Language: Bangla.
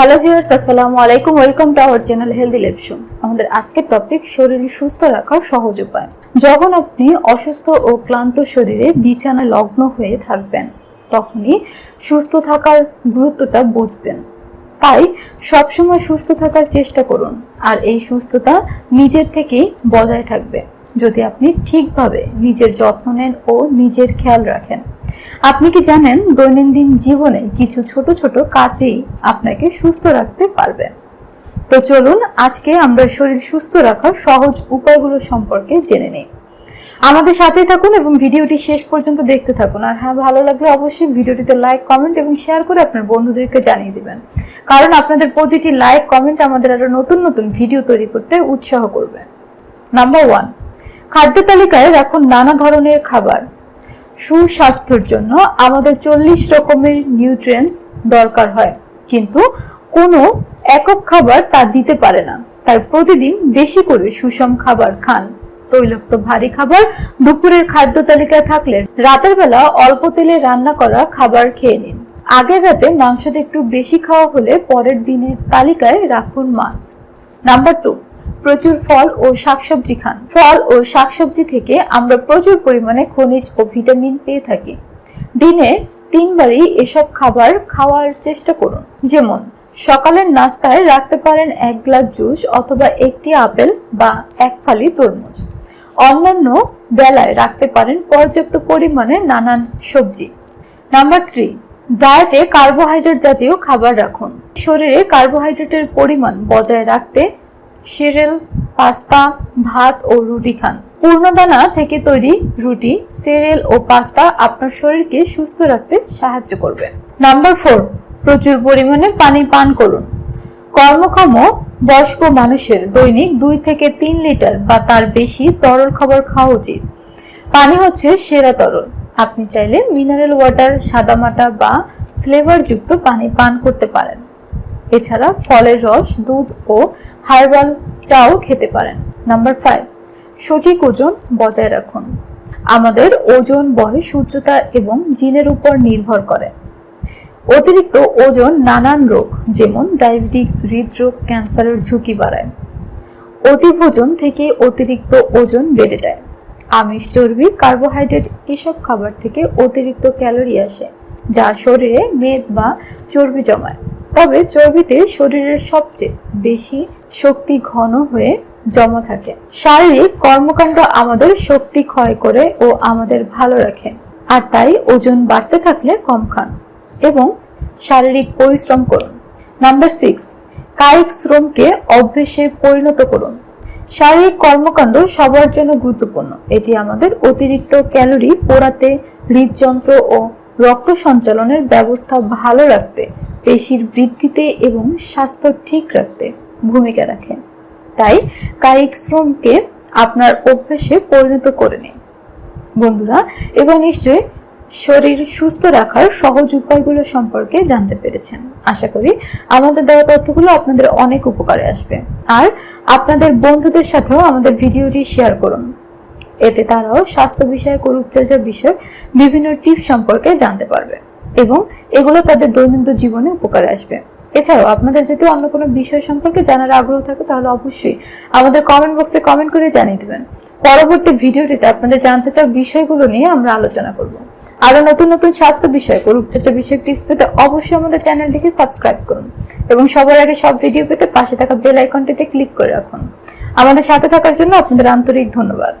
হ্যালো ভিউয়ার্স আসসালামু আলাইকুম। Welcome to our channel healthy show আমাদের আজকের টপিক শরীর সুস্থ রাখার সহজ উপায়। যখন আপনি অসুস্থ ও ক্লান্ত শরীরে বিছানায় লগ্ন হয়ে থাকবেন, তখনই সুস্থ থাকার গুরুত্বটা বুঝবেন। তাই সবসময় সুস্থ থাকার চেষ্টা করুন, আর এই সুস্থতা নিজের থেকেই বজায় থাকবে। যদি আপনি ঠিকভাবে নিজের যত্ন নেন ও নিজের খেয়াল রাখেন। আপনি কি জানেন দৈনন্দিন জীবনে কিছু ছোট ছোট কাজেই আপনাকে সুস্থ রাখতে পারবে? তো চলুন আজকে আমরা শরীর সুস্থ রাখার সহজ উপায়গুলো সম্পর্কে জেনে নিই। আমাদের সাথেই থাকুন এবং ভিডিওটি শেষ পর্যন্ত দেখতে থাকুন। আর হ্যাঁ ভালো লাগলে অবশ্যই ভিডিওটিতে লাইক, কমেন্ট এবং শেয়ার করে আপনার বন্ধুদেরকে জানিয়ে দিবেন। কারণ আপনাদের প্রতিটি লাইক, কমেন্ট আমাদের আরও নতুন নতুন ভিডিও তৈরি করতে উৎসাহ করবে। নাম্বার ওয়ান খাদ্য তালিকায় রাখুন নানা ধরনের খাবার। সুস্বাস্থ্যের জন্য আমাদের চল্লিশ রকমের নিউট্রিয়েন্টস দরকার হয়। কিন্তু কোনো একক খাবার তা দিতে পারে না। তাই প্রতিদিন বেশি করে সুষম খাবার খান। তৈলাক্ত ভারী খাবার দুপুরের খাদ্য তালিকায় থাকলে রাতের বেলা অল্প তেলে রান্না করা খাবার খেয়ে নিন। আগের রাতে মাংসটা একটু বেশি খাওয়া হলে পরের দিনের তালিকায় রাখুন মাছ। নাম্বার টু প্রচুর ফল ও শাকসবজি খান। ফল ও শাকসবজি থেকে আমরা প্রচুর পরিমাণে খনিজ ও ভিটামিন পেয়ে থাকি। দিনে তিনবারই এসব খাবার খাওয়ার চেষ্টা করুন। যেমন, সকালের নাস্তায় রাখতে পারেন এক গ্লাস জুস অথবা একটি আপেল বা এক ফালি তরমুজ। অন্যান্য বেলায় রাখতে পারেন পর্যাপ্ত পরিমাণে নানান সবজি। নাম্বার থ্রি, ডায়েটে কার্বোহাইড্রেট জাতীয় খাবার রাখুন। শরীরে কার্বোহাইড্রেটের পরিমাণ বজায় রাখতে সিরিয়াল পাস্তা, ভাত ও রুটি খান। পূর্ণদানা থেকে তৈরি রুটি সিরিয়াল ও পাস্তা আপনার শরীরকে সুস্থ রাখতে সাহায্য করবে। নাম্বার ফোর, প্রচুর পরিমাণে পানি পান করুন। কর্মক্ষম বয়স্ক মানুষের দৈনিক দুই থেকে তিন লিটার বা তার বেশি তরল খাবার খাওয়া উচিত। পানি হচ্ছে সেরা তরল। আপনি চাইলে মিনারেল ওয়াটার, সাদামাটা বা ফ্লেভারযুক্ত পানি পান করতে পারেন। এছাড়া ফলের রস, দুধ ও হার্বাল চাও খেতে পারেন। নাম্বার ফাইভ সঠিক ওজন বজায় রাখুন। আমাদের ওজন বয়স উচ্চতা এবং জিনের উপর নির্ভর করে। অতিরিক্ত ওজন নানান রোগ, যেমন ডায়াবেটিক্স হৃদরোগ, ক্যান্সারের ঝুঁকি বাড়ায়। অতিভোজন থেকে অতিরিক্ত ওজন বেড়ে যায়। আমিষ, চর্বি, কার্বোহাইড্রেট এসব খাবার থেকে অতিরিক্ত ক্যালোরি আসে, যা শরীরে মেদ বা চর্বি জমায়। তবে চর্বিতে শরীরের সবচেয়ে বেশি শক্তি ঘন হয়ে জমা থাকে। শারীরিক কর্মকাণ্ড আমাদের শক্তি ক্ষয় করে ও আমাদের ভালো রাখে, আর তাই ওজন বাড়তে থাকলে কম খান এবং শারীরিক পরিশ্রম করুন। নাম্বার সিক্স, কায়িক শ্রমকে অভ্যেসে পরিণত করুন। শারীরিক কর্মকাণ্ড সবার জন্য গুরুত্বপূর্ণ। এটি আমাদের অতিরিক্ত ক্যালোরি পোড়াতে, হৃদযন্ত্র ও রক্ত সঞ্চালনের ব্যবস্থা ভালো রাখতে পেশির বৃদ্ধিতে এবং স্বাস্থ্য ঠিক রাখতে ভূমিকা রাখে। তাই কায়িক শ্রমকে আপনার অভ্যাসে পরিণত করে নিন। বন্ধুরা, এবার নিশ্চয়ই শরীর সুস্থ রাখার সহজ উপায়গুলো সম্পর্কে জানতে পেরেছেন। আশা করি আমাদের দেওয়া তথ্যগুলো আপনাদের অনেক উপকারে আসবে। আর আপনাদের বন্ধুদের সাথেও আমাদের ভিডিওটি শেয়ার করুন। এতে তারাও স্বাস্থ্য বিষয়ক রূপচর্চা বিষয় বিভিন্ন টিপস সম্পর্কে জানতে পারবে। এবং এগুলো তাদের দৈনন্দিন জীবনে উপকারে আসবে। এছাড়াও আপনাদের যদি অন্য কোনো বিষয় সম্পর্কে জানার আগ্রহ থাকে, তাহলে অবশ্যই আমাদের কমেন্ট বক্সে কমেন্ট করে জানিয়ে দেবেন। পরবর্তী ভিডিওটিতে আপনাদের জানতে চাওয়া বিষয়গুলো নিয়ে আমরা আলোচনা করব। আরও নতুন নতুন স্বাস্থ্য বিষয় রূপচর্চা বিষয়ক টিপস পেতে অবশ্যই আমাদের চ্যানেলটিকে সাবস্ক্রাইব করুন এবং সবার আগে সব ভিডিও পেতে পাশে থাকা বেল আইকনটিতে ক্লিক করে রাখুন। আমাদের সাথে থাকার জন্য আপনাদের আন্তরিক ধন্যবাদ।